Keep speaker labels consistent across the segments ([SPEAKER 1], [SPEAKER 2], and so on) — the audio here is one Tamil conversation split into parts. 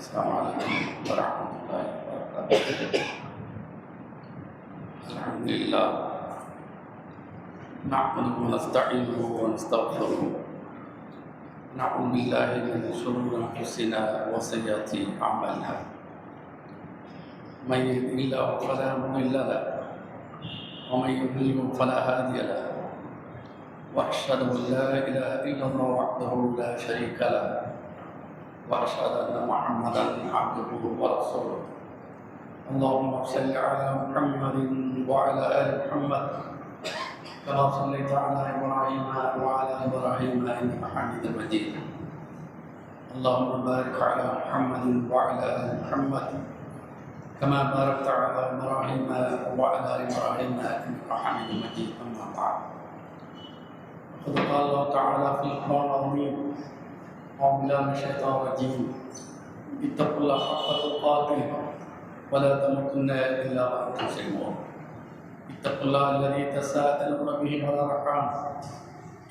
[SPEAKER 1] السلام عليكم ورحمة الله وبركاته. الحمد لله. نحمده ونستعينه ونستغفره. نعوذ بالله من شرور أنفسنا وسيئات أعمالنا. من يهد الله فلا مضل له ومن يضلل فلا هادي له. وأشهد أن لا إله إلا الله وحده لا شريك له. وأشهد أن محمدا عبده ورسوله. اللهم صل على محمد وعلى آل محمد كما صليت على إبراهيم وعلى إبراهيم إنك حميد مجيد. اللهم بارك على محمد وعلى آل محمد كما باركت على إبراهيم وعلى إبراهيم إنك حميد مجيد. أما بعد قد قال الله تعالى في القرآن العظيم أعوذ بالله من الشيطان الرجيم اتقوا الله حق تقاته ولا تموتن إلا وأنتم مسلمون. اتقوا الله الذي تساءلون به والأرحام.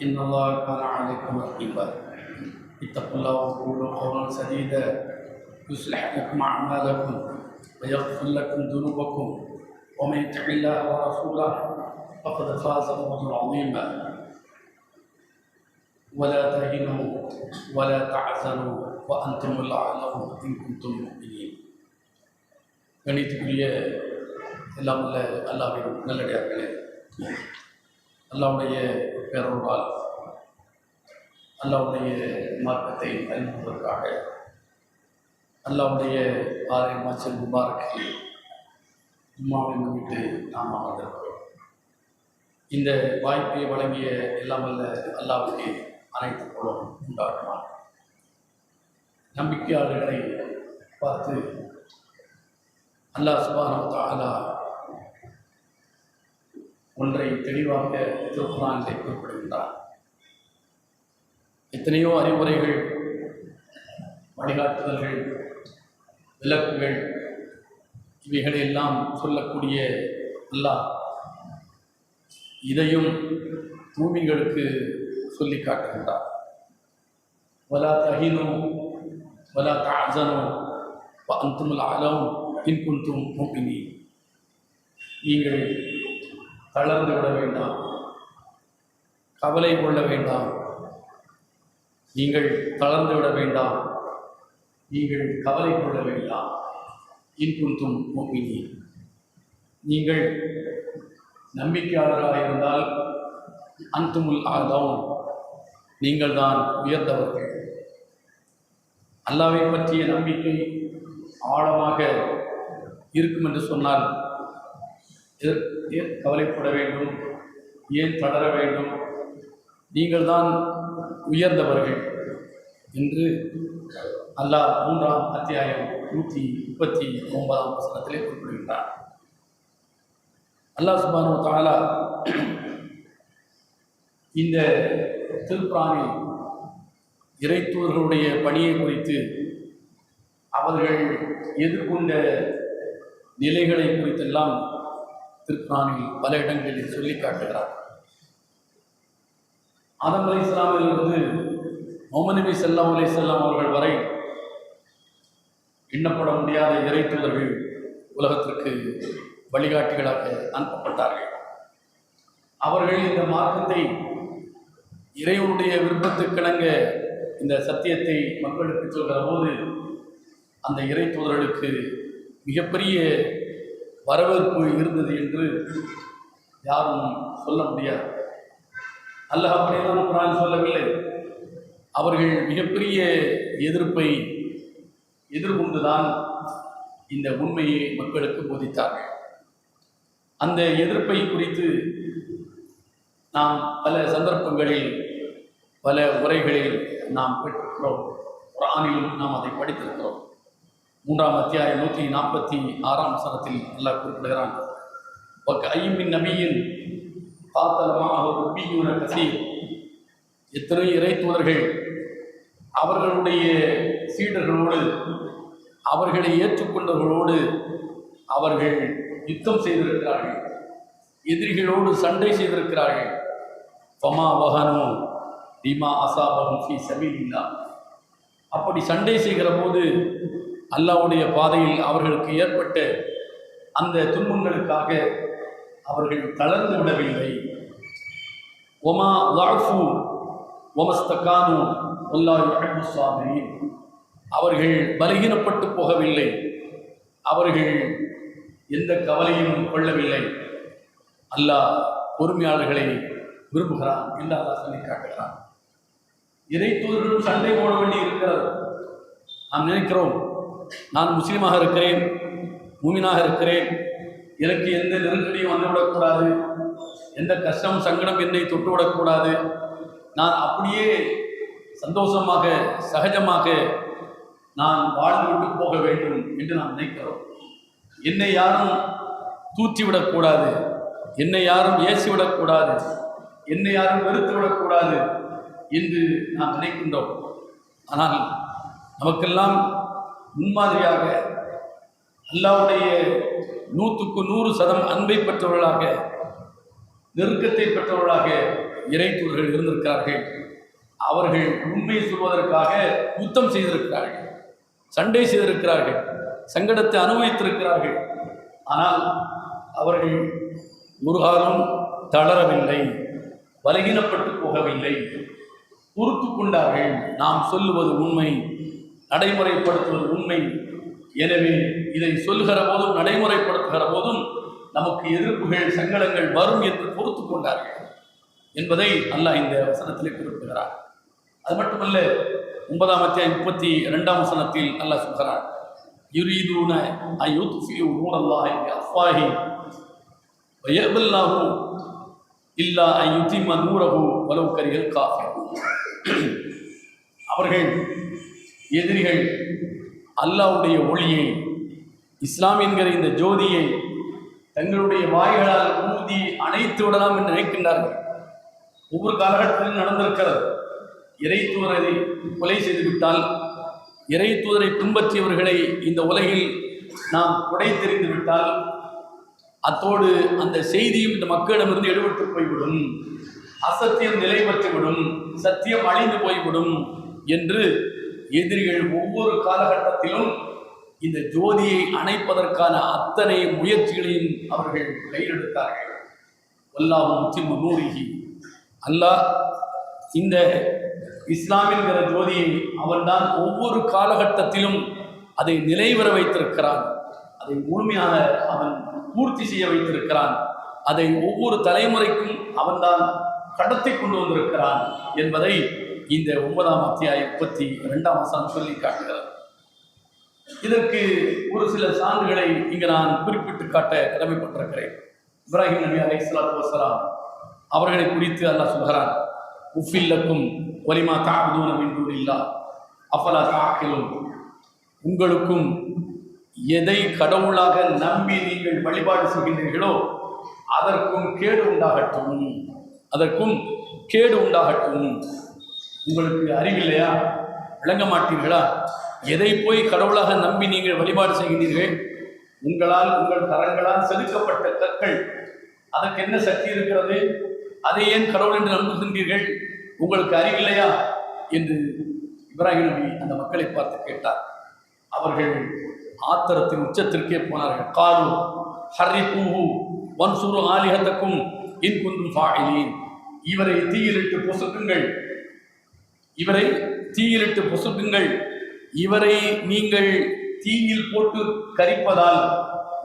[SPEAKER 1] إن الله كان عليكم رقيبا. اتقوا الله وقولوا قولا سديدا. يصلح لكم أعمالكم ويغفر لكم ذنوبكم. ومن يطع الله ورسوله فقد فاز فوزا عظيما. ولا تهنوا ولا تحزنوا وأنتم الأعلون إن كنتم مؤمنين கணித்துக்குரிய எல்லாம் உள்ள அல்லாவின் நல்லடியார்களே அல்லாவுடைய பேரொருளால் அல்லாவுடைய மார்க்கத்தை அறிமுகதற்காக அல்லாவுடைய ஆரை மாச்சல் முபாரக்கு ஜும்மாவை முன்னிட்டு நாம் அமர்ந்திருக்கிறோம் இந்த வாய்ப்பை வழங்கிய எல்லாம் வல்ல அல்லாவுக்கு அனைத்து புலம் உண்டாகுமா நம்பிக்கையாளர்களை பார்த்து அல்லாஹ் சுபானம் தாலா ஒன்றை தெளிவாக திருக்குறானிலே குறிப்பிடுகின்றார் எத்தனையோ அறிவுரைகள் வழிகாட்டுதல்கள் விளக்குகள் இவைகளையெல்லாம் சொல்லக்கூடிய அல்லாஹ் இதையும் பூமிகளுக்கு சொல்லி காட்டுகின்றார் வலா தஹினோ வலா தாசனோ அந்துமுல் ஆலம் இன்குந்தும் முப்பினி நீங்கள் தளர்ந்து விட வேண்டாம். கவலை கொள்ள வேண்டாம். நீங்கள் தளர்ந்து விட வேண்டாம். நீங்கள் கவலை கொள்ள வேண்டாம். இன்குந்தும் முப்பினி நீங்கள் நம்பிக்கையாளராக இருந்தால் அந்துமுல் ஆதம் நீங்கள் தான் உயர்ந்தவர்கள். அல்லாவை பற்றிய நம்பிக்கை ஆழமாக இருக்கும் என்று சொன்னால் ஏன் கவலைப்பட வேண்டும்? ஏன் தளர வேண்டும்? நீங்கள் தான் உயர்ந்தவர்கள் என்று அல்லாஹ் மூன்றாம் அத்தியாயம் நூற்றி முப்பத்தி ஒன்பதாம் வசனத்திலே குறிப்பிடுகின்றார். அல்லாஹ் சுபானு தாலா இந்த திருப்புராணில் இறைத்தூர்களுடைய பணியை குறித்து அவர்கள் எதிர்கொண்ட நிலைகளை குறித்தெல்லாம் திருக்குறானில் பல இடங்களில் சொல்லி காட்டுகிறார். ஆதம் அலி இஸ்லாமிலிருந்து மொமநபி செல்லாம் அலி செல்லாம் அவர்கள் வரை எண்ணப்பட முடியாத இறைத்தூதர்கள் உலகத்திற்கு வழிகாட்டிகளாக அனுப்பப்பட்டார்கள். அவர்கள் இந்த மார்க்கத்தை இறைவனுடைய விருப்பத்துக்கிணங்க இந்த சத்தியத்தை மக்களுக்கு சொல்கிற போது அந்த இறை தூதர்களுக்கு மிகப்பெரிய வரவேற்பு இருந்தது என்று யாரும் சொல்ல முடியாது. அல்லாஹ் அப்படியெல்லாம் குரான் சொல்லவில்லை. அவர்கள் மிகப்பெரிய எதிர்ப்பை எதிர்கொண்டுதான் இந்த உண்மையை மக்களுக்கு போதித்தார்கள். அந்த எதிர்ப்பை குறித்து நாம் பல சந்தர்ப்பங்களில் பல உரைகளில் நாம் பெற்றோம். குரானிலும் நாம் அதை படித்திருக்கிறோம். மூன்றாம் அத்தியாயம் நூற்றி நாற்பத்தி ஆறாம் சனத்தில் நல்லா குறிப்பிடுகிறான். ஐமின் நபியின் காத்தலமாக ருப்பியூன கசீர். எத்தனை இறை தூதர்கள் அவர்களுடைய சீடர்களோடு அவர்களை ஏற்றுக்கொண்டவர்களோடு அவர்கள் யுத்தம் செய்திருக்கிறார்கள் எதிரிகளோடு சண்டை செய்திருக்கிறார்கள். ஃபமா வஹனு தீமா அசாபகம் ஃபி சபீலில்லா அப்படி சண்டை செய்கிற போது அல்லாஹ்வுடைய பாதையில் அவர்களுக்கு ஏற்பட்ட அந்த துன்பங்களுக்காக அவர்கள் தளர்ந்து விடவில்லை. ஒமா லாஃபு ஒமஸ்தகானு அல்லாஹ் யுஹிப்பு சுவாமி அவர்கள் பலகீனப்பட்டு போகவில்லை. அவர்கள் எந்த கவலையும் கொள்ளவில்லை. அல்லாஹ் பொறுமையாளர்களை விரும்புகிறான் என்று அல்லா சொல்லி காட்டுகிறான். இறை தூதர்களும் சண்டை போட வேண்டி இருக்கிறது. நாம் நினைக்கிறோம் நான் முஸ்லீமாக இருக்கிறேன் மூமினாக இருக்கிறேன் எனக்கு எந்த நெருக்கடியும் வந்துவிடக்கூடாது எந்த கஷ்டம் சங்கடம் என்னை தொட்டுவிடக்கூடாது நான் அப்படியே சந்தோஷமாக சகஜமாக நான் வாழ்ந்துவிட்டு போக வேண்டும் என்று நாம் நினைக்கிறோம். என்னை யாரும் தூற்றிவிடக்கூடாது என்னை யாரும் ஏசிவிடக்கூடாது என்னை யாரும் வெறுத்து விடக்கூடாது என்று நாம் நினைக்கின்றோம். ஆனால் நமக்கெல்லாம் முன்மாதிரியாக அல்லாவுடைய நூற்றுக்கு நூறு சதம் அன்பை பெற்றவர்களாக நெருக்கத்தை பெற்றவர்களாக இறைத்தூர்கள் இருந்திருக்கிறார்கள். அவர்கள் உண்மையை சொல்வதற்காக யுத்தம் செய்திருக்கிறார்கள் சண்டை செய்திருக்கிறார்கள் சங்கடத்தை அனுபவித்திருக்கிறார்கள். ஆனால் அவர்கள் ஒரு காலம் தளரவில்லை. பலகீனப்பட்டு போகவில்லை. பொறுத்து கொண்டார்கள் நாம் சொல்லுவது உண்மை நடைமுறைப்படுத்துவது உண்மை. எனவே இதை சொல்லுகிற போதும் நடைமுறைப்படுத்துகிற போதும் நமக்கு எதிர்ப்புகள் சங்கடங்கள் வரும் என்று பொறுத்து கொண்டார்கள் என்பதை அல்லாஹ் இந்த வசனத்திலே குறிப்பிடுகிறார் அது மட்டுமல்ல ஒன்பதாம் அத்தியாயம் முப்பத்தி இரண்டாம் வசனத்தில் அல்லாஹ் சொல்கிறார் யுரீதூன அயுத்ஃபியு நூரல்லாஹி அஃப்வாஹி வயபல்லாஹு இல்லா ஐயுத்தி நூரஹு வலவு கரிகள் அவர்கள் எதிரிகள் அல்லாஹ்வுடைய ஒளியை இஸ்லாம் என்கிற இந்த ஜோதியை தங்களுடைய வாய்களால் ஊதி அணைத்து விடலாம் என்று நினைக்கின்றார்கள். ஒவ்வொரு காலகட்டத்திலும் நடந்திருக்கிறது. இறை தூதரை கொலை செய்துவிட்டால் இறை தூதரை பின்பற்றியவர்களை இந்த உலகில் நாம் கொடை விட்டால் அத்தோடு அந்த செய்தியும் இந்த மக்களிடமிருந்து எடுபட்டு போய்விடும். அசத்தியம் நிலை பெற்றுவிடும் சத்தியம் அழிந்து போய்விடும் என்று எதிரிகள் ஒவ்வொரு காலகட்டத்திலும் இந்த ஜோதியை அணைப்பதற்கான அத்தனை முயற்சிகளையும் அவர்கள் கையெழுத்தார்கள் வல்லாஹும் முத்திமு நூறிகி அல்லாஹ் இந்த இஸ்லாம் ஜோதியை அவன்தான் ஒவ்வொரு காலகட்டத்திலும் அதை நிலைவர வைத்திருக்கிறான். அதை முழுமையாக அவன் பூர்த்தி செய்ய வைத்திருக்கிறான். அதை ஒவ்வொரு தலைமுறைக்கும் அவன்தான் கடத்தி கொண்டு வந்திருக்கிறான் என்பதை இந்த ஒன்பதாம் அத்தியாயம் முப்பத்தி இரண்டாம் வசனம் சொல்லி காட்டுகிறது. இதற்கு ஒரு சில சான்றுகளை இங்கு நான் குறிப்பிட்டு காட்ட கடமைப்பட்டிருக்கிறேன். இப்ராஹிம் நபி அலை சலாத்து வசலாம் அவர்களை குறித்து அல்லாஹ் சொல்கிறான் உஃபில்லக்கும் ஒலிமா தாபுதூன மின் இல்லா அஃபலா தாக்கிலும் உங்களுக்கும் எதை கடவுளாக நம்பி நீங்கள் வழிபாடு செய்கின்றீர்களோ அதற்கும் கேடு உண்டாகட்டும். அதற்கும் கேடு உண்டாகட்டும். உங்களுக்கு அறிவில்லையா? விளங்க மாட்டீர்களா? எதை போய் கடவுளாக நம்பி நீங்கள் வழிபாடு செய்கின்றீர்கள்? உங்களால் உங்கள் கரங்களால் செதுக்கப்பட்ட கற்கள் அதற்கு என்ன சக்தி இருக்கிறது? அதை ஏன் கடவுள் என்று நம்புகின்றீர்கள்? உங்களுக்கு அறிவில்லையா? என்று இப்ராஹிம் நபி அந்த மக்களை பார்த்து கேட்டார். அவர்கள் ஆத்திரத்தின் உச்சத்திற்கே போனார்கள். காலு ஹர்ரி பூஹு வன்சூரு ஆலிகத்தக்கும் இன்குந்தும் ஃபாயிலீன். இவரை தீயிலிட்டு பொசுக்குங்கள். இவரை தீயிலிட்டு பொசுக்குங்கள். இவரை நீங்கள் தீயில் போட்டு கரிப்பதால்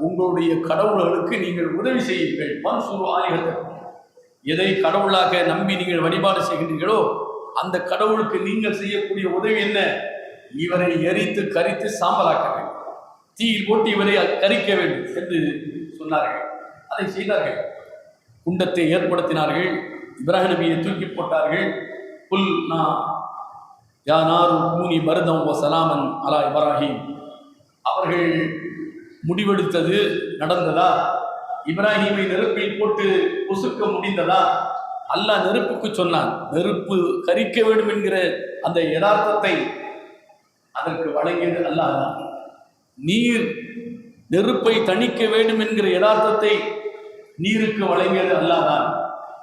[SPEAKER 1] உங்களுடைய கடவுள்களுக்கு நீங்கள் உதவி செய்யுங்கள். மன்சூர் ஆலிகத்தக்கும் எதை கடவுளாக நம்பி நீங்கள் வழிபாடு செய்கின்றீர்களோ அந்த கடவுளுக்கு நீங்கள் செய்யக்கூடிய உதவி என்ன? இவரை எரித்து கரித்து சாம்பலாக்க வேண்டும் தீயில் போட்டு இவரை கரிக்க வேண்டும் என்று சொன்னார்கள். அதை செய்தார்கள். குண்டத்தை ஏற்படுத்தினார்கள். இப்ராஹிம் நபியை தூக்கி போட்டார்கள். புல் நான் யா நாரு கூனி மருதம் ஓ சலாமன் அலா இப்ராஹிம். அவர்கள் முடிவெடுத்தது நடந்ததா? இப்ராஹிமை நெருப்பில் போட்டு பொசுக்க முடிந்ததா? அல்லாஹ் நெருப்புக்கு சொன்னான் நெருப்பு கரிக்க வேண்டும் என்கிற அந்த யதார்த்தத்தை அதற்கு வழங்கியது அல்லாஹ் தான். நீர் நெருப்பை தணிக்க வேண்டும் என்கிற யதார்த்தத்தை நீருக்கு வழங்கியது அல்லாதான்.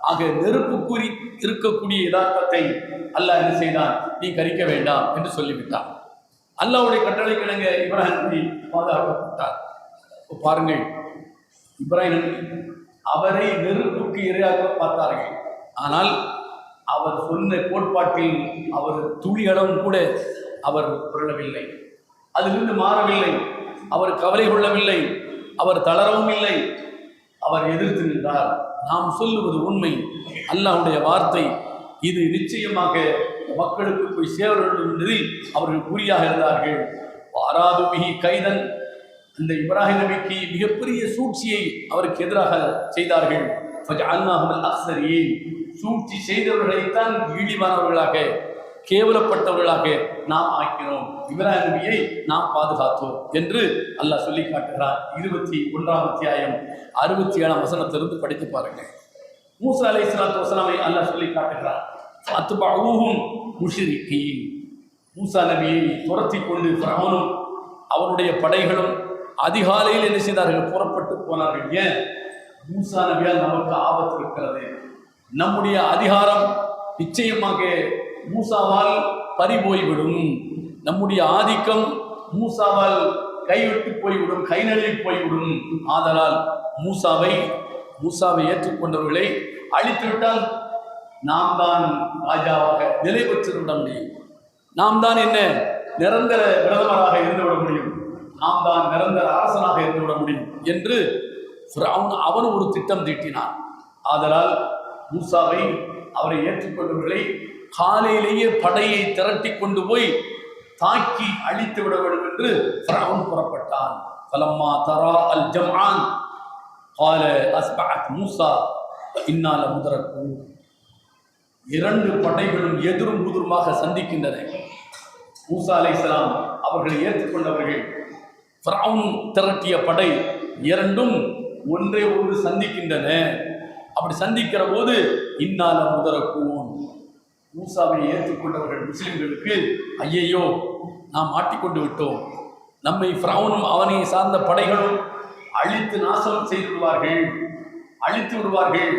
[SPEAKER 1] ஆக ஆக நெருப்புக்குறி இருக்கக்கூடிய யதார்த்தத்தை அல்லாஹ் என்ன செய்தான்? நீ கரிக்க வேண்டாம் என்று சொல்லிவிட்டான். அல்லாஹ்வுடைய கட்டளை கிழங்க இப்ராஹிம் நபி பாதுகாக்கப்பட்டார் இப்ப பாருங்கள் இப்ராஹிம் நபி அவரை நெருப்புக்கு இரையாக பார்த்தார்கள். ஆனால் அவர் சொன்ன கோட்பாட்டில் அவர் துளியளவும் கூட அவர் புரளவில்லை. அதிலிருந்து மாறவில்லை. அவர் கவலை கொள்ளவில்லை. அவர் தளரவும் இல்லை. அவர் எதிர்த்து நின்றார். நாம் சொல்லுவது உண்மை. அல்லாவுடைய வார்த்தை. இது நிச்சயமாக மக்களுக்கு போய் சேர வேண்டும் என்பதில் அவர்கள் குறியாக இருந்தார்கள். வாராதுமிகி கைதன். அந்த இப்ராஹிம் நபிக்கு மிகப்பெரிய சூழ்ச்சியை அவருக்கு எதிராக செய்தார்கள். ஃபஜஅல்னாஹுல் அக்சரியே சூழ்ச்சி செய்தவர்களைத்தான் இழிவானவர்களாக கேவலப்பட்டவர்களாக நாம் ஆக்கினோம் இப்ராஹிம் நபியை நாம் பாதுகாத்தோம் என்று அல்லாஹ் சொல்லி காட்டுகிறார் இருபத்தி ஒன்றாம் அத்தியாயம் அறுபத்தி ஏழாம் வசனத்திலிருந்து படித்து பாருங்கள். மூசா அலை இஸ்லாத்து வசலாமை அல்லாஹ் சொல்லி காட்டுகிறார் அத்துபாவும் முஷிரிக்கீன் மூசா நபியை துரத்தி கொண்டு பிரமனும் அவனுடைய படைகளும் அதிகாலையில் என்ன செய்தார்கள்? புறப்பட்டு போனார்கள். ஏன்? மூசா நபியால் நமக்கு ஆபத்து இருக்கிறது. நம்முடைய அதிகாரம் நிச்சயமாக மூசாவால் பறிபோய்விடும். நம்முடைய ஆதிக்கம் மூசாவால் கைவிட்டு போய்விடும் கை நழுவி போய்விடும். ஆதலால் மூசாவை மூசாவை ஏற்றுக்கொண்டவர்களை அழித்துவிட்டால் நாம் தான் ராஜாவாக நிலை பெற்றுவிட முடியும். நாம் தான் என்ன? நிரந்தர பிரதமராக இருந்துவிட முடியும். நாம் தான் நிரந்தர அரசனாக இருந்துவிட முடியும் என்று அவன் அவன் ஒரு திட்டம் தீட்டினான். ஆதலால் மூசாவை அவரை ஏற்றுக்கொண்டவர்களை காலையிலேயே படையை திரட்டி கொண்டு போய் தாக்கி அழித்து விட வேண்டும் என்று ஃபிரௌன் புறப்பட்டான் ஃபலம்மா தரா அல் ஜம்ஆன் قال أصبحت موسى إنا لمدركون இரண்டு படைகளும் எதிரும் புதிருமாக சந்திக்கின்றன மூசா அலைஹிஸ்ஸலாம் அவர்களை ஏற்றுக்கொண்டவர்கள் ஃபிரௌன் திரட்டிய படை இரண்டும் ஒன்றே ஒன்று சந்திக்கின்றன அப்படி சந்திக்கிற போது இன்னால முதரக்கூன் மூசாவை ஏற்றுக்கொண்டவர்கள் முஸ்லிம்களுக்கு ஐயையோ நாம் மாட்டிக்கொண்டு விட்டோம். நம்மை ஃப்ரௌனும் அவனை சார்ந்த படைகளும் அழித்து நாசம் செய்து விடுவார்கள் அழித்து விடுவார்கள்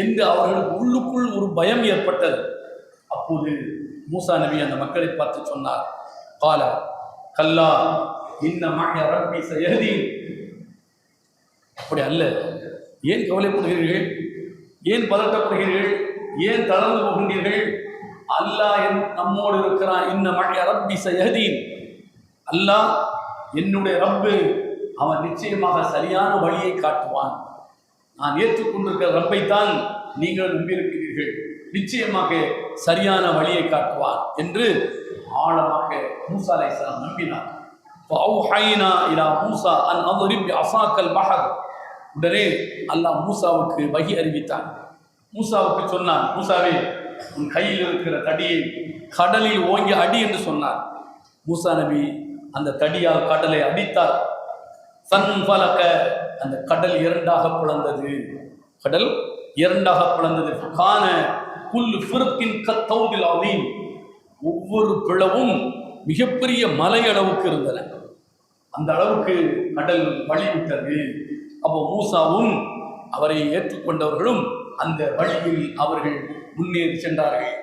[SPEAKER 1] என்று அவர்களுக்கு உள்ளுக்குள் ஒரு பயம் ஏற்பட்டது. அப்போது மூசா நபி அந்த மக்களை பார்த்து சொன்னார் கால கல்லா இன்ன மக ரப்பி செயலி அப்படி அல்ல. ஏன் கவலைப்படுகிறீர்கள்? ஏன் பதட்டப்படுகிறீர்கள் ஏன் தளர்ந்து போகின்றீர்கள் அல்லாஹ் என் நம்மோடு இருக்கிறான் இன்ன மக ரப்பி சயதி அல்லாஹ் என்னுடைய ரப்பு அவன் நிச்சயமாக சரியான வழியை காட்டுவான் நான் ஏற்றுக்கொண்டிருக்கிற ரப்பைத்தான் நீங்கள் நம்பியிருக்கிறீர்கள் நிச்சயமாக சரியான வழியை காட்டுவான் என்று ஆழமாக மூசா அலைஹிஸ்ஸலாம் நம்பினார் فأوحينا إلى موسى أن أضرب بعصاك البحر உடனே அல்லாஹ் மூசாவுக்கு வகி அறிவித்தான். மூசாவுக்கு சொன்னான் மூசாவே உன் கையில் இருக்கிற தடியை கடலில் ஓங்கி அடி என்று சொன்னார். மூசா நபி அந்த தடியால் கடலை அடித்தார். சன் பலக்க அந்த கடல் இரண்டாக பிளந்தது. கடல் இரண்டாக பிளந்தது. காண புல் ஃபிருக்கின் கத்தௌதில் அவீம் ஒவ்வொரு பிளவும் மிகப்பெரிய மலை அளவுக்கு இருந்தன. அந்த அளவுக்கு கடல் வழிவிட்டது. அப்போ மூசாவும் அவரை ஏற்றுக்கொண்டவர்களும் அந்த வழியில் அவர்கள் முன்னேறி சென்றார்கள்.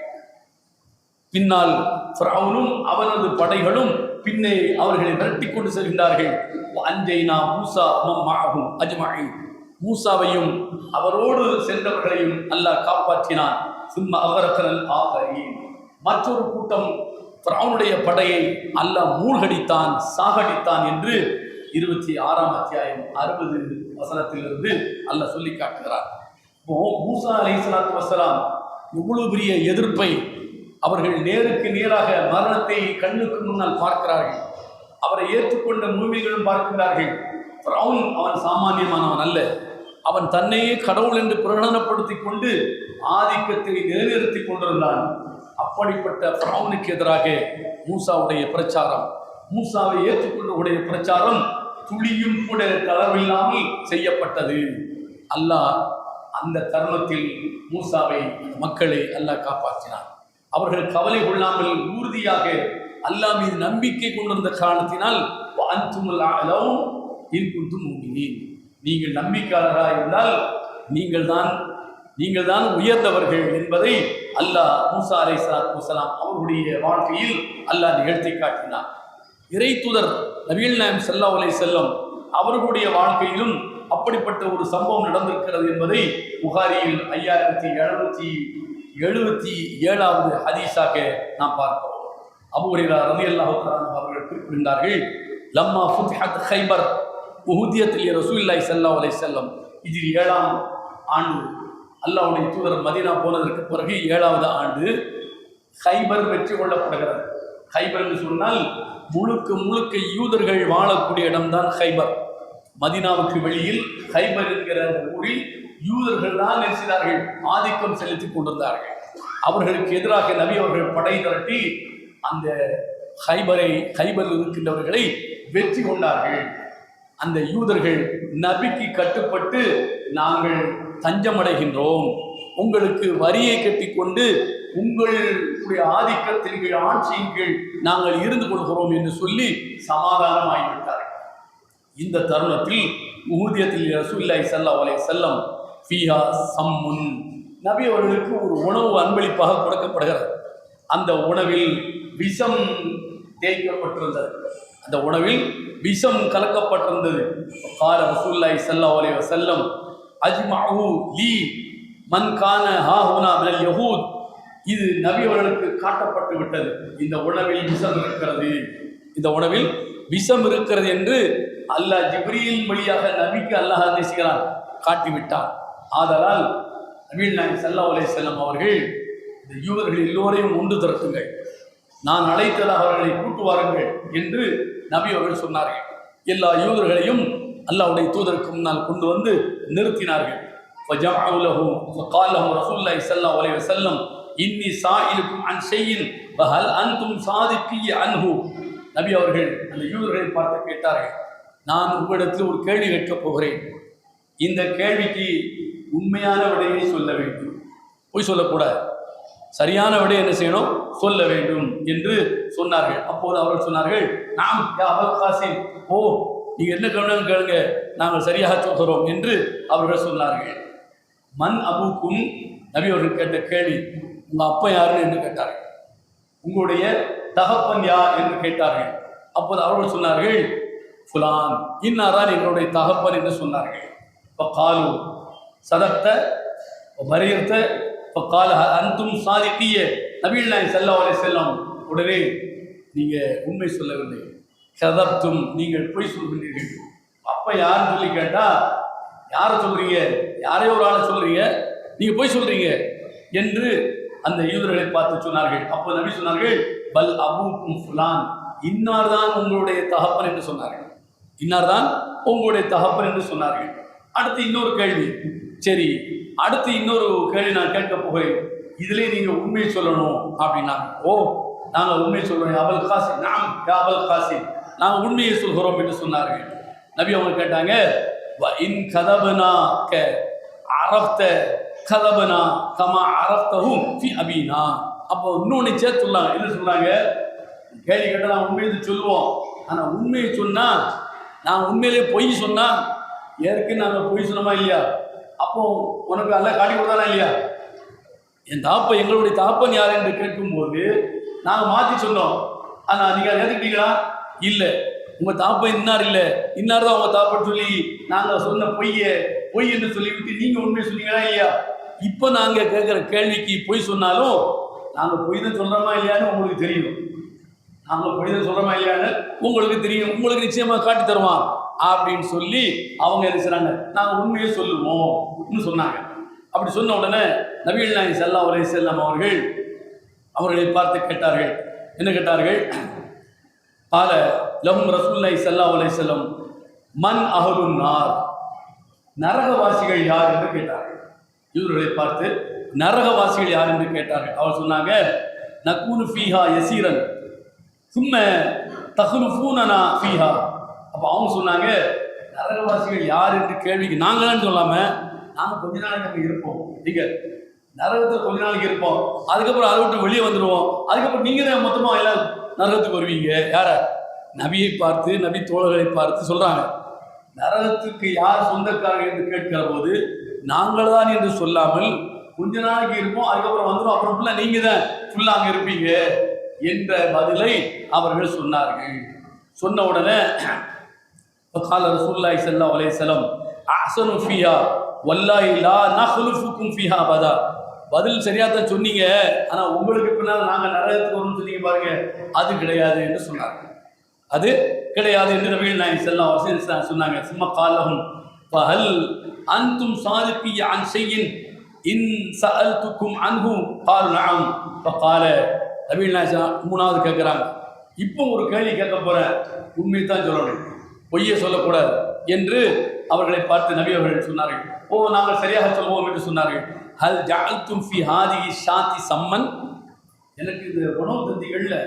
[SPEAKER 1] பின்னால் ஃபிரௌனும் அவனது படைகளும் பின்னே அவர்களை விரட்டி கொண்டு செல்கின்றார்கள். அஞ்சைனா மூசா மம்மாகும் அஜ்மாயி மூசாவையும் அவரோடு சென்றவர்களையும் அல்லாஹ் காப்பாற்றினான். சும்மா அவரக்கரல் ஆகரி மற்றொரு கூட்டம் ஃபிரௌனுடைய படையை அல்லாஹ் மூழ்கடித்தான் சாகடித்தான் என்று இருபத்தி ஆறாம் அத்தியாயம் அறுபது வசனத்திலிருந்து அல்ல சொல்லி காட்டுகிறார். இப்போ மூசா அலைஹிஸ்ஸலாத்து வசலாம் இவ்வளவு பெரிய எதிர்ப்பை அவர்கள் நேருக்கு நேராக மரணத்தை கண்ணுக்கு முன்னால் பார்க்கிறார்கள். அவரை ஏற்றுக்கொண்ட மூமிகளும் பார்க்கிறார்கள். ரவுன் அவன் சாமானியமானவன் அல்ல. அவன் தன்னையே கடவுள் என்று பிரகடனப்படுத்தி கொண்டு ஆதிக்கத்தை நிலைநிறுத்தி கொண்டிருந்தான். அப்படிப்பட்ட பிரவுனுக்கு எதிராக மூசாவுடைய பிரச்சாரம் மூசாவை ஏற்றுக்கொண்டவுடைய பிரச்சாரம் துளியும் கூட தளர்வில்லாமல் செய்யப்பட்டது. அல்லாஹ் அந்த தருணத்தில் மூசாவை மக்களை அல்லாஹ் காப்பாற்றினார் அவர்கள் கவலை கொள்ளாமல் உறுதியாக அல்லாஹ் மீது நம்பிக்கை கொண்டிருந்த காரணத்தினால் நீங்கள் நம்பிக்கையாளராக இருந்தால் நீங்கள் தான் நீங்கள் தான் உயர்ந்தவர்கள் என்பதை அல்லாஹ் மூசா அலை சலாத் அவர்களுடைய வாழ்க்கையில் அல்லாஹ் நிகழ்த்தி காட்டினார். இறை தூதர் நபீல் நாயம் செல்லா உலை செல்லம் அவர்களுடைய வாழ்க்கையிலும் அப்படிப்பட்ட ஒரு சம்பவம் நடந்திருக்கிறது என்பதை புகாரியில் ஐயாயிரத்தி எழுநூத்தி எழுபத்தி ஏழாவது ஹதீஸாக நாம் பார்க்கிறோம். அபுரேரா ரவி அல்லாஹு அவர்கள் குறிப்பிடுகின்றார்கள் லம்மா ஃபுத்ஹத் ஹைபர் உஹுதியத்தில் ரசூல்லாய் சல்லா அலை செல்லம் இதில் ஏழாம் ஆண்டு அல்லாவுடைய தூதர் மதீனா போனதற்கு பிறகு ஏழாவது ஆண்டு ஹைபர் வெற்றி கொள்ளப்படுகிறது. ஹைபர் என்று சொன்னால் முழுக்க முழுக்க யூதர்கள் வாழக்கூடிய இடம்தான் ஹைபர். மதீனாவுக்கு வெளியில் ஹைபர் என்கிற ஊரில் யூதர்கள் தான் நெரிசினார்கள் ஆதிக்கம் செலுத்திக் கொண்டிருந்தார்கள். அவர்களுக்கு எதிராக நபி அவர்கள் படை திரட்டி அந்த ஹைபரை ஹைபரில் இருக்கின்றவர்களை வெற்றி கொண்டார்கள். அந்த யூதர்கள் நபிக்கு கட்டுப்பட்டு நாங்கள் தஞ்சமடைகின்றோம். உங்களுக்கு வரியை கட்டி கொண்டு உங்களுடைய ஆதிக்கத்தின் கீழ் ஆட்சியின் கீழ் நாங்கள் இருந்து கொள்கிறோம் என்று சொல்லி சமாதானம் ஆகிவிட்டார்கள் இந்த தருணத்தில் ஊதியத்தில் ரசூல்லாய் சல்லா அலை செல்லம் ஃபீஹா சம்முன். நபி அவர்களுக்கு ஒரு உணவு அன்பளிப்பாக கொடுக்கப்படுகிறது. அந்த உணவில் விஷம் தேய்க்கப்பட்டிருந்தது. அந்த உணவில் விஷம் கலக்கப்பட்டிருந்தது. கால ரசூல்லாய் சல்லா அலை செல்லம் அஜ்மஹு லீ மன்கான ஹாஹுனா மினல் யஹூத் இது நபி அவர்களுக்கு காட்டப்பட்டு விட்டது. இந்த உணவில் விஷம் இருக்கிறது. இந்த உணவில் விஷம் இருக்கிறது என்று அல்லாஹ் ஜிப்ரியின் வழியாக நபிக்கு அல்லாஹ் தேசிகளான் காட்டிவிட்டார் ஆதலால் நபீல் நாயக் சல்லா அலே செல்லம் அவர்கள் இந்த யூதர்கள் எல்லோரையும் உண்டு திரட்டுங்கள். நான் அழைத்ததாக அவர்களை கூட்டு வாருங்கள் என்று நபி அவர்கள் சொன்னார்கள். எல்லா யூதர்களையும் அல்லாவுடைய தூதருக்கு முன்னால் கொண்டு வந்து நிறுத்தினார்கள். ஃபஜாவுலஹு ஃபகாலஹு ரசூல்லாஹி ஸல்லல்லாஹு அலைஹி வஸல்லம் இன்னி சாயிலுக்கும் அன் செய்யின் பஹல் அன்தும் சாதிக்கி அன்பு நபி அவர்கள் அந்த யூதர்களை பார்த்து கேட்டார்கள் நான் உங்களிடத்தில் ஒரு கேள்வி கேட்கப் போகிறேன். இந்த கேள்விக்கு உண்மையான விடையை சொல்ல வேண்டும். பொய் சொல்லக்கூடாது. சரியான விடை என்ன செய்யணும்? சொல்ல வேண்டும் என்று சொன்னார்கள். அப்போது அவர்கள் சொன்னார்கள் நாம் அபல் ஓ நீங்கள் என்ன கேள்வி கேளுங்க நாங்கள் சரியாக சொல்கிறோம் என்று அவர்கள் சொன்னார்கள். மண் அபுக்கும் நபி அவர்கள் கேட்ட கேள்வி உங்கள் அப்பா யாருன்னு என்று கேட்டார்கள்? உங்களுடைய தகப்பன் யார் என்று கேட்டார்கள். அப்போது அவர்கள் சொன்னார்கள் ஃபுலான் இன்னார்தான் எங்களுடைய தகப்பன் என்று சொன்னார்கள். இப்போ காலு சதத்த வரையறுத்த இப்போ கால அந்தும் சாதிக்கிய நபீல் நாய் செல்லா அலை செல்லம் உடனே நீங்கள் உண்மை சொல்லவில்லை. கதப்தும் நீங்கள் பொய் சொல்கின்றீர்கள். அப்போ யாருன்னு சொல்லி கேட்டால் யாரை சொல்கிறீங்க யாரையோ ஒரு ஆளை சொல்கிறீங்க நீங்கள் பொய் சொல்கிறீங்க என்று அந்த யூதர்களை பார்த்து சொன்னார்கள். அப்போ நபி சொன்னார்கள் பல் அபூக்கும் ஃபுலான். இன்னார் தான் உங்களுடைய தகப்பன் என்று சொன்னார்கள். இன்னார் தான் உங்களுடைய தகப்பன் என்று சொன்னார்கள். அடுத்து இன்னொரு கேள்வி. சரி அடுத்து இன்னொரு கேள்வி நான் கேட்க போகிறேன். இதிலே நீங்கள் உண்மையை சொல்லணும் அப்படின்னா ஓ நாங்கள் உண்மையை சொல்கிறோம் அபல் காசி நாம் அபல் காசி நாங்கள் உண்மையை சொல்கிறோம் என்று சொன்னார்கள். நபி அவங்க கேட்டாங்க "வ இன் கதபனா க அரப்த கதபனா கமா அரப்தஹும் ஃபி அபீனா. அப்போ இன்னொன்று சேர்த்துள்ளாங்க என்ன சொன்னாங்க? கேள்வி கேட்டால் நான் உண்மையை சொல்லுவோம். ஆனால் உண்மையை சொன்னால் நான் உண்மையிலே பொய் சொன்னால் ஏற்கனவே நாங்கள் பொய் சொன்னோமா இல்லையா? அப்போ உனக்கு எல்லாம் காட்டி கொடுத்தானா இல்லையா? என் தாப்பன் எங்களுடைய தாப்பன் யார் என்று கேட்கும்போது நாங்கள் மாற்றி சொன்னோம். ஆனால் நீங்கள் ஏற்றுக்கிட்டீங்களா இல்லை. உங்கள் தாப்பன் இன்னார் இல்லை? இன்னார் தான் உங்கள் தாப்பன்னு சொல்லி நாங்கள் சொன்ன பொய்யை பொய் என்று சொல்லிவிட்டு நீங்கள் உண்மையை சொன்னீங்களா இல்லையா? இப்போ நாங்கள் கேட்குற கேள்விக்கு பொய் சொன்னாலும் நாங்கள் பொய் தான் சொல்கிறோமா இல்லையான்னு உங்களுக்கு தெரியும். நாங்கள் பொய் தான் சொல்கிறோமா இல்லையான்னு உங்களுக்கு தெரியும். உங்களுக்கு நிச்சயமாக காட்டி தருவான் அப்படின்னு சொல்லி அவங்க என்ன செய்கிறாங்க நாங்கள் உண்மையை சொல்லுவோம் சொன்னாங்க. அப்படி சொன்ன உடனே நபிகள் நாயகம் செல்லா அலைஹி செல்லம் அவர்கள் அவர்களை பார்த்து கேட்டார்கள். என்ன கேட்டார்கள்? பால லஹும் ரசூல்லாய் செல்லா அலைஹி செல்லம் மன் அகலும் நார் நரகவாசிகள் யார் என்று கேட்டார்கள். இவர்களை பார்த்து நரகவாசிகள் யார் என்று கேட்டார்கள். அவர் சொன்னாங்க நக்கூனு ஃபீஹா யசீரன். சும்ம தகுலுஃபூனனா ஃபீஹா. அப்போ அவங்க சொன்னாங்க நரகவாசிகள் யார் என்று கேள்விக்கு நாங்களான்னு சொல்லாமல் நாங்கள் கொஞ்ச நாளைக்கு அங்கே இருப்போம். நீங்கள் நரகத்தில் கொஞ்ச நாளைக்கு இருப்போம். அதுக்கப்புறம் அதை விட்டு வெளியே வந்துடுவோம் அதுக்கப்புறம் நீங்கள் தான் மொத்தமாக எல்லாம் நரகத்துக்கு வருவீங்க. யார? நபியை பார்த்து நபி தோழர்களை பார்த்து சொல்கிறாங்க நரகத்துக்கு யார் சொந்தக்காரர்கள் என்று கேட்கிற போது நாங்கள் தான் என்று சொல்லாமல் கொஞ்ச நாளைக்கு இருப்போம் அதுக்கப்புறம் வந்துடும் அப்புறம் ஃபுல்லாக நீங்கள் தான் ஃபுல்லாக அங்கே இருப்பீங்க என்ற பதிலை அவர்கள் சொன்னார்கள். சொன்ன உடனே கால ரசூல்லாய் சல்லா அலையம் அஹ்சனு ஃபியா வல்லாஹி லா நஹ்லுஃபுக்கும் ஃபிஹா பதா. பதில் சரியாக தான் சொன்னீங்க ஆனால் உங்களுக்கு பின்னால் நாங்கள் நரகத்துக்கு வரும்னு சொன்னீங்க பாருங்க அது கிடையாது என்று சொன்னாங்க அது கிடையாது என்று நபிகள் நாயகம் செல்லாம் சொன்னாங்க. சும்மா காலகும் ஃபஹல் அன்தும் சாதிப்பி அன் செய்யின் இன் சஅல்துக்கும் அன்ஹு கால் நஅம் ஃபகால நபிகள் நாயகம் மூணாவது கேட்குறாங்க. இப்போ ஒரு கேள்வி கேட்க போகிறேன் உண்மை தான் சொல்லணும். பொய்யை சொல்லக்கூடாது என்று அவர்களை பார்த்து நபி அவர்கள் சொன்னார்கள். ஓ நாங்கள் சரியாக சொல்வோம் என்று சொன்னார்கள். ஹல் ஜஅல்தும் ஃபி ஹாதி ஷாத்தி சம்மன்? எனக்கு இந்த உணவு தந்திகளில்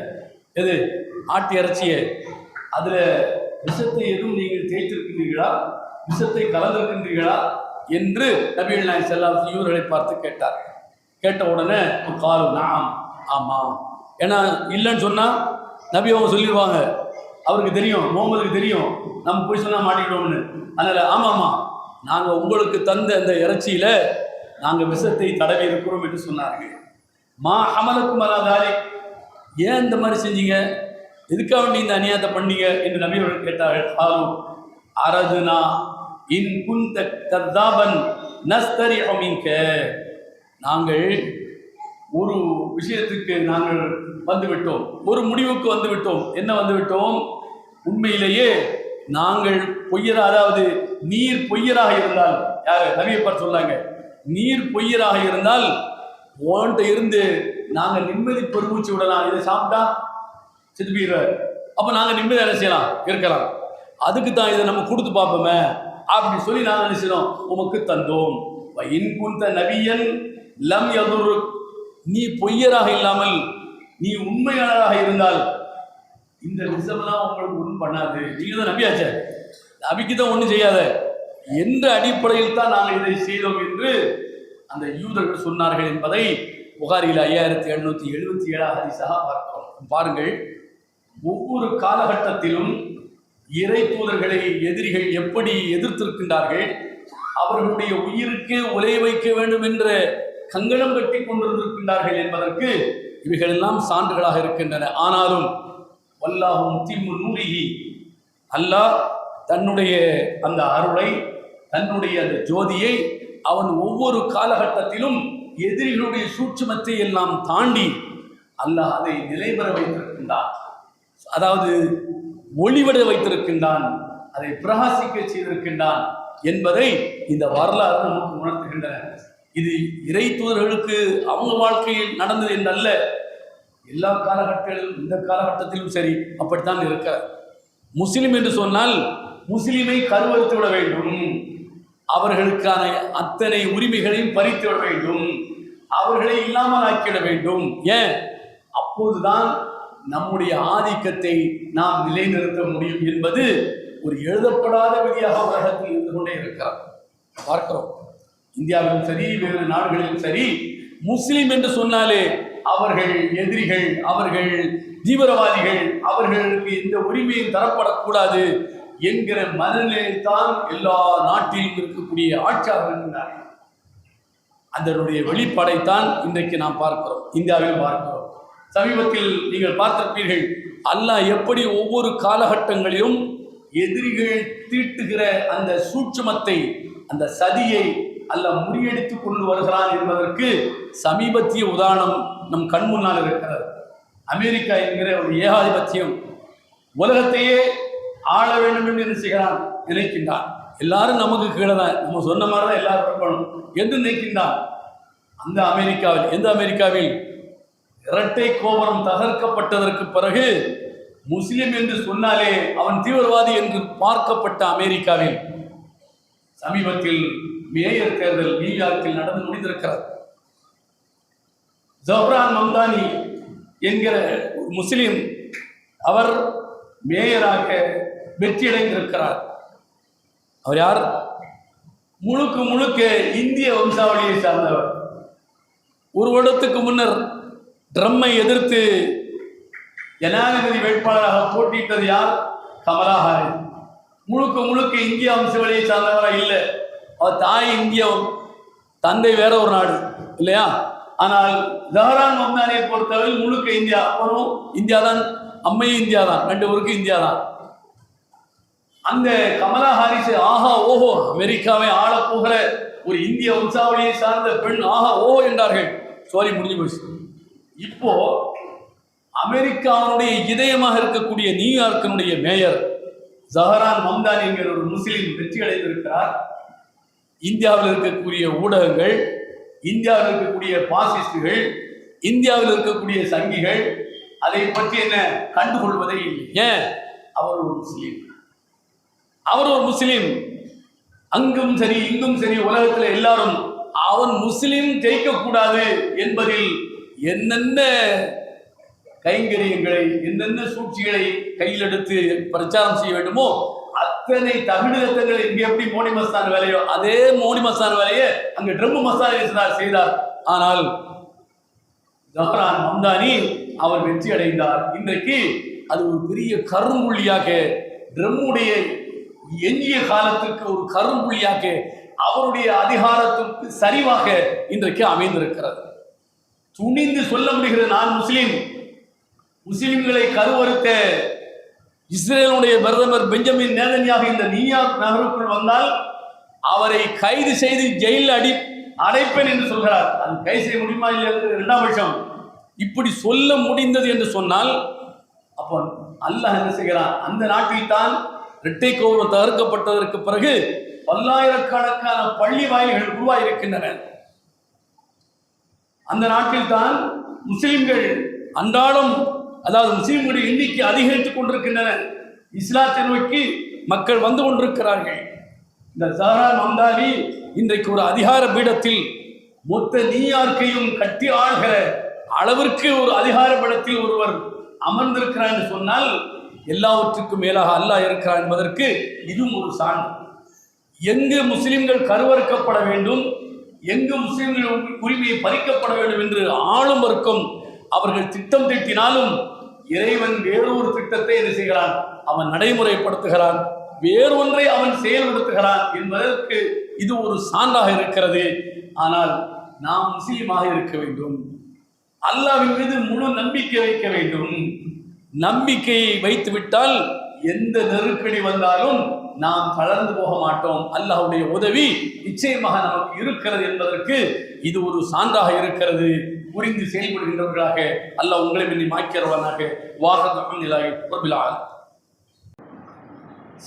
[SPEAKER 1] எது ஆட்டி இறைச்சியை அதில் விஷத்தை எதுவும் நீங்கள் தேய்த்திருக்கின்றீர்களா? விஷத்தை கலந்திருக்கின்றீர்களா? என்று நபிகள் நாயக் செல்லாம் இவர்களை பார்த்து கேட்டார். கேட்ட உடனே கால் நாம் ஆமாம் ஏன்னா இல்லைன்னு சொன்னால் நபி அவங்க சொல்லிடுவாங்க அவருக்கு தெரியும் முகமதுக்கு தெரியும். நம்ம போய் சொன்னால் மாட்டிக்கிட்டோம்னு அதனால் ஆமாம்மா நாங்கள் உங்களுக்கு தந்த அந்த இறைச்சியில் நாங்கள் விஷத்தை தடவி இருக்கிறோம் என்று சொன்னார்கள். மா அமலுக்கும் மலாதாரி ஏன் இந்த மாதிரி செஞ்சீங்க? எதுக்காக வேண்டி இந்த அநியாயத்தை பண்ணீங்க என்று நபியவர்கள் கேட்டார்கள். ஹாலு அரதுனா இன் குந்த கத்தாபன் நஸ்தரி அமிங்க நாங்கள் ஒரு விஷயத்துக்கு நாங்கள் வந்துவிட்டோம். ஒரு முடிவுக்கு வந்துவிட்டோம். என்ன வந்துவிட்டோம்? உண்மையிலேயே நாங்கள் பொய்யரா அதாவது நீர் பொய்யராக இருந்தால் யார்? நவியப்பார் சொல்லாங்க நீர் பொய்யராக இருந்தால் ஓன்ட்ட இருந்து நாங்கள் நிம்மதி பெருமூச்சு விடலாம். இதை சாப்பிட்டா செத்து போயிடுவார் அப்போ நாங்கள் நிம்மதி என்ன செய்யலாம் இருக்கலாம். அதுக்கு தான் இதை நம்ம கொடுத்து பார்ப்போமே அப்படி சொல்லி நாங்கள் என்ன உமக்கு தந்தோம். இன் குந்த நபியன் லம் எதுர் நீ பொய்யராக இல்லாமல் நீ உண்மையாளராக இருந்தால் இந்த விஷமெல்லாம் உங்களுக்கு ஒன்றும் பண்ணாது. நீங்கள் தான் நபியாச்சே நபிக்கு தான் ஒன்றும் செய்யாத. எந்த அடிப்படையில் தான் நாங்கள் இதை செய்தோம் என்று அந்த யூதர்கள் சொன்னார்கள் என்பதை புகாரில் ஐயாயிரத்தி எழுநூற்றி எழுபத்தி ஏழாம் ஹரிசாக பார்க்கிறோம். பாருங்கள். ஒவ்வொரு காலகட்டத்திலும் இறை தூதர்களை எதிரிகள் எப்படி எதிர்த்திருக்கின்றார்கள் அவர்களுடைய உயிருக்கு உலை வைக்க வேண்டும் என்ற கங்கணம் கட்டி கொண்டிருந்திருக்கின்றார்கள் என்பதற்கு இவைகளெல்லாம் சான்றுகளாக இருக்கின்றன. ஆனாலும் வல்லாஹும் திம்மு நூறிகி அல்லாஹ் தன்னுடைய அந்த அருளை தன்னுடைய அந்த ஜோதியை அவன் ஒவ்வொரு காலகட்டத்திலும் எதிரிகளுடைய சூட்சுமத்தை எல்லாம் தாண்டி அல்லாஹ் அதை நிலைபெற வைத்திருக்கின்றான். அதாவது ஒளிவிட வைத்திருக்கின்றான் அதை பிரகாசிக்க செய்திருக்கின்றான் என்பதை இந்த வரலாறு நமக்கு உணர்த்துகின்றன. இது இறை தூதர்களுக்கு அவங்க வாழ்க்கையில் நடந்தது என்றல்ல. எல்லா காலகட்டத்திலும் இந்த காலகட்டத்திலும் சரி அப்படித்தான் இருக்க. முஸ்லிம் என்று சொன்னால் முஸ்லிமை கருவறுத்து விட வேண்டும். அவர்களுக்கான அத்தனை உரிமைகளையும் பறித்து விட வேண்டும். அவர்களை இல்லாமல் ஆக்கிவிட வேண்டும். ஏன்? அப்போதுதான் நம்முடைய ஆதிக்கத்தை நாம் நிலைநிறுத்த முடியும் என்பது ஒரு எழுதப்படாத விதியாக உலகத்தில் இருந்து கொண்டே இருக்கிறார் பார்க்கிறோம். இந்தியாவிலும் சரி வேறு நாடுகளிலும் சரி முஸ்லீம் என்று சொன்னாலே அவர்கள் எதிரிகள் அவர்கள் தீவிரவாதிகள் அவர்களுக்கு எந்த உரிமையும் தரப்படக்கூடாது என்கிற மனநிலையில் தான் எல்லா நாட்டிலும் இருக்கக்கூடிய ஆட்சியாளர்கள் அதனுடைய வெளிப்பாடைத்தான் இன்றைக்கு நாம் பார்க்கிறோம். இந்தியாவில் பார்க்கிறோம். சமீபத்தில் நீங்கள் பார்த்திருப்பீர்கள் அல்லாஹ் எப்படி ஒவ்வொரு காலகட்டங்களிலும் எதிரிகள் தீட்டுகிற அந்த சூட்சுமத்தை அந்த சதியை அல்ல முறியடித்து கொண்டு வருகிறான் என்பதற்கு சமீபத்திய உதாரணம் நம் கண் முன்னால் இருக்கிறது. அமெரிக்கா என்கிற ஒரு ஏகாதிபத்தியம் உலகத்தையே ஆள வேண்டும் என்று என்ன செய்கிறான் நினைக்கின்றான். எல்லாரும் நமக்கு கீழே தான் நம்ம சொன்ன மாதிரி தான் எல்லாரும் இருக்கணும் என்று நினைக்கின்றான். அந்த அமெரிக்காவில் எந்த அமெரிக்காவில்? இரட்டை கோபுரம் தகர்க்கப்பட்டதற்கு பிறகு முஸ்லிம் என்று சொன்னாலே அவன் தீவிரவாதி என்று பார்க்கப்பட்ட அமெரிக்காவில் சமீபத்தில் மேயர் தேர்தல் நியூயார்க்கில் நடந்து முடிந்திருக்கிறது. ஜப்ரான் மம்தானி என்கிற ஒரு முஸ்லிம் அவர் மேயராக வெற்றியடைந்திருக்கிறார். அவர் யார்? முழுக்க முழுக்க இந்திய வம்சாவளியை சார்ந்தவர். ஒரு வருடத்துக்கு முன்னர் ட்ரம்மை எதிர்த்து ஜனாதிபதி வேட்பாளராக போட்டியிட்டது யார்? கமலா ஹாரிஸ் முழுக்க முழுக்க இந்திய வம்சாவளியை சார்ந்தவரா இல்லை. அவர் தாய் இந்தியம் தந்தை வேற ஒரு நாடு இல்லையா? ஆனால் ஜஹரான் மம்தானியை பொறுத்தவரை முழுக்க இந்தியா அப்புறம் இந்தியா தான் அம்மையும் இந்தியா தான் ரெண்டு ஊருக்கும் இந்தியா தான்
[SPEAKER 2] அந்த கமலா ஹாரிஸ் ஆஹா ஓஹோ அமெரிக்காவை ஆளப் போகிற ஒரு இந்திய வம்சாவளியை சார்ந்த பெண் ஆஹா ஓ என்றார்கள். சோரி முடிஞ்சு போச்சு. இப்போ அமெரிக்காவுடைய இதயமாக இருக்கக்கூடிய நியூயார்க்கினுடைய மேயர் ஜஹரான் மம்தானி என்கிற ஒரு முஸ்லீம் வெற்றி அடைந்திருக்கிறார் இந்தியாவில் இருக்கக்கூடிய ஊடகங்கள் இந்தியாவில் இருக்கக்கூடிய பாசிஸ்டுகள் இந்தியாவில் இருக்கக்கூடிய சங்கிகள் அதை பற்றி என்ன கண்டுகொள்வதே இல்லை. ஏன்? அவர் ஒரு முஸ்லீம். அவர் ஒரு முஸ்லீம். அங்கும் சரி இங்கும் சரி உலகத்தில் எல்லாரும் அவன் முஸ்லீம் ஜெயிக்கக்கூடாது என்பதில் என்னென்ன கைங்கரியங்களை என்னென்ன சூழ்ச்சிகளை கையில் எடுத்து பிரச்சாரம் செய்ய வேண்டுமோ அத்தனை தகுதித்தங்கள் இங்கே எப்படி மோனி மஸ்தான் வேலையோ அதே மோனி மஸ்தான் வேலையை அங்கே ட்ரம் மஸ்தான் செய்தார். ஆனால் ஜஹரான் மம்தானி அவர் வெற்றி அடைந்தார். இன்றைக்கு அது ஒரு பெரிய கரும்புள்ளியாக ட்ரம்முடைய எஞ்சிய காலத்திற்கு ஒரு கருங்குள்ளியாக அவருடைய அதிகாரத்திற்கு சரிவாக இன்றைக்கு அமைந்திருக்கிறது. துணிந்து சொல்ல முடிகிறது. நான் முஸ்லீம். முஸ்லிம்களை கருவறுத்த இஸ்ரேலுடைய பிரதமர் பெஞ்சமின் நேதன்யாக இந்த நியூயார்க் நகருக்குள் வந்தால் அவரை கைது செய்து ஜெயிலில் அடி அடைப்பேன் என்று சொல்கிறார். அது கைது செய்ய முடியுமா இல்லை இரண்டாம் வருஷம் இப்படி சொல்ல முடிந்தது என்று சொன்னால் அப்போ அல்லாஹ் என்ன செய்கிறான்? அந்த நாட்டில் தான் இரட்டை கோபுரம் தகர்க்கப்பட்டதற்கு பிறகு பல்லாயிரக்கணக்கான பள்ளி வாயில்கள் உருவாகியிருக்கின்றன. அந்த நாட்டில் தான் முஸ்லிம்கள் அன்றாடம் அதாவது முஸ்லிம்களுடைய எண்ணிக்கை அதிகரித்துக் கொண்டிருக்கின்றன. இஸ்லாத்தை நோக்கி மக்கள் வந்து கொண்டிருக்கிறார்கள். இந்த ஜஹரா மம்தானி இன்றைக்கு ஒரு அதிகார பீடத்தில் மொத்த நியூயார்க்கையும் கட்டி ஆள்கிற அளவிற்கு ஒரு அதிகார பீடத்தில் ஒருவர் அமர்ந்திருக்கிறார் என்று சொன்னால் எல்லாவற்றுக்கும் மேலாக அல்லாஹ் இருக்கிறார் என்பதற்கு இதுவும் ஒரு சான்று. எங்கு முஸ்லிம்கள் கருவறுக்கப்பட வேண்டும் எங்கு முஸ்லிம்கள் உரிமையை பறிக்கப்பட வேண்டும் என்று ஆளும் வர்க்கம் அவர்கள் திட்டம் தீட்டினாலும் இறைவன் வேறொரு திட்டத்தை என்ன செய்கிறான்? அவன் நடைமுறைப்படுத்துகிறான். வேறொன்றை அவன் செயல்படுத்துகிறான் என்பதற்கு இது ஒரு சான்றாக இருக்கிறது. ஆனால் நாம் முஸ்லீமாக இருக்க வேண்டும். அல்லாஹ்வின் மீது முழு நம்பிக்கை வைக்க வேண்டும். நம்பிக்கையை வைத்துவிட்டால் எந்த நெருக்கடி வந்தாலும் நாம் தளர்ந்து போக மாட்டோம். அல்லாஹுடைய உதவி நிச்சயமாக நமக்கு இருக்கிறது என்பதற்கு இது ஒரு சான்றாக இருக்கிறது. புரிந்து செயல்படுகின்றவர்களாக அல்லாஹ் உங்களை மின்னி மாக்கிறவனாக வாசகம்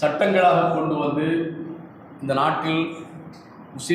[SPEAKER 2] சட்டங்களாக கொண்டு வந்து இந்த நாட்டில் முஸ்லீம்